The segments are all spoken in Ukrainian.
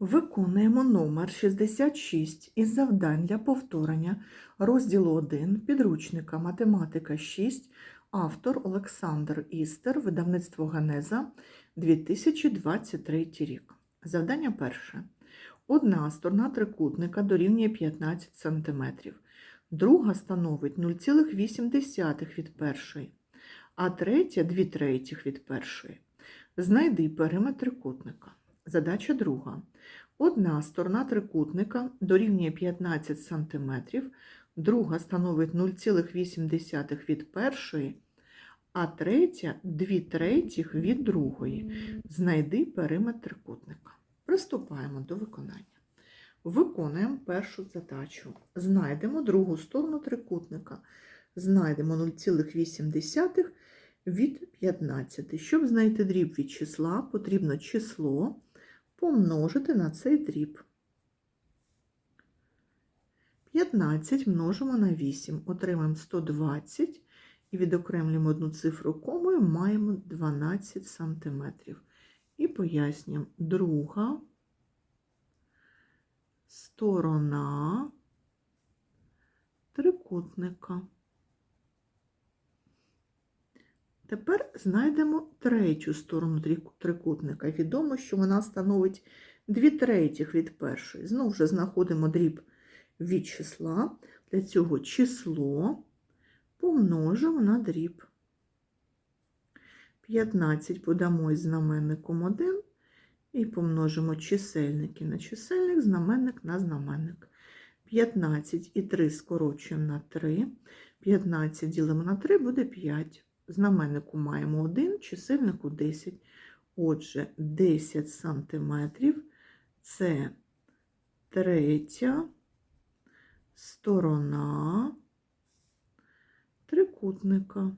Виконуємо номер 66 із завдань для повторення розділу 1 підручника Математика 6, автор Олександр Істер, видавництво Генеза 2023 рік. Завдання перше. Одна сторона трикутника дорівнює 15 см, друга становить 0,8 від першої, а третя 2 третіх від першої. Знайди периметр трикутника. Задача друга. Одна сторона трикутника дорівнює 15 см, друга становить 0,8 від першої, а третя 2 третіх від другої. Знайди периметр трикутника. Приступаємо до виконання. Виконуємо першу задачу. Знайдемо другу сторону трикутника. Знайдемо 0,8 від 15. Щоб знайти дріб від числа, потрібно число помножити на цей дріб. 15 множимо на 8, отримаємо 120 і відокремлюємо одну цифру комою, маємо 12 см. І пояснюємо, друга сторона трикутника. Тепер знайдемо третю сторону трикутника. Відомо, що вона становить 2 третіх від першої. Знову ж знаходимо дріб від числа. Для цього число помножимо на дріб. 15 подамо із знаменником 1 і помножимо чисельники на чисельник, знаменник на знаменник. 15 і 3 скорочуємо на 3. 15 ділимо на 3 буде 5. Знаменнику маємо 1, чисельнику 10. Отже, 10 сантиметрів це третя сторона трикутника.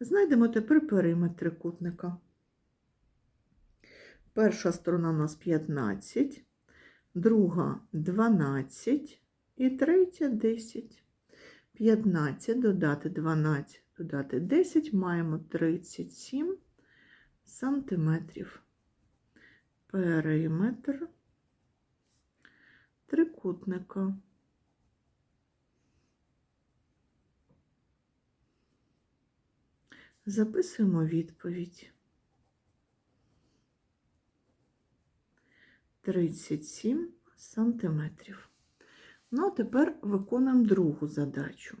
Знайдемо тепер периметр трикутника. Перша сторона у нас 15, друга 12 і третя 10. 15 додати 12, додати 10, маємо 37 сантиметрів. Периметр трикутника. Записуємо відповідь. 37 сантиметрів. Ну, а тепер виконуємо другу задачу.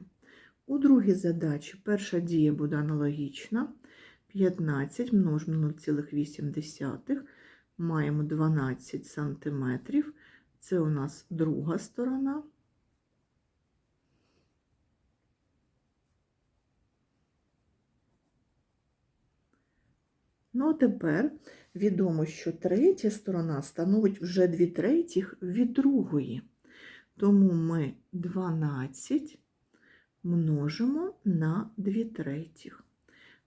У другій задачі перша дія буде аналогічна. 15 множимо на 0,8, маємо 12 сантиметрів. Це у нас друга сторона. Ну, а тепер відомо, що третя сторона становить вже 2 третіх від другої. Тому ми 12 множимо на 2 третіх.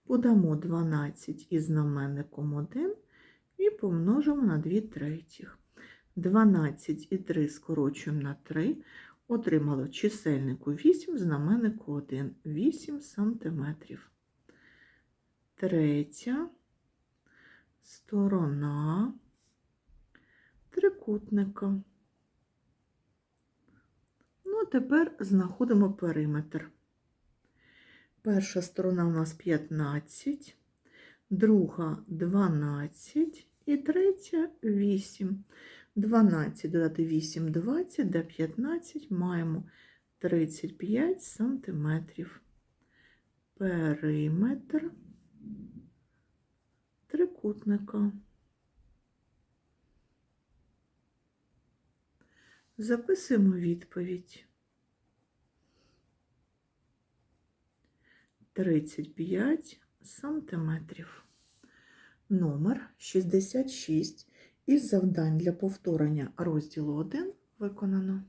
Подамо 12 із знаменником 1 і помножимо на 2 третіх. 12 і 3 скорочуємо на 3, отримали в чисельнику 8, знаменнику 1, 8 сантиметрів. Третя сторона трикутника. Ну, тепер знаходимо периметр. Перша сторона у нас 15, друга 12 і третя 8. 12 додати 8, 20, до 15 маємо 35 сантиметрів. Периметр трикутника. Записуємо відповідь. 35 сантиметрів. Номер 66 із завдань для повторення розділу 1 виконано.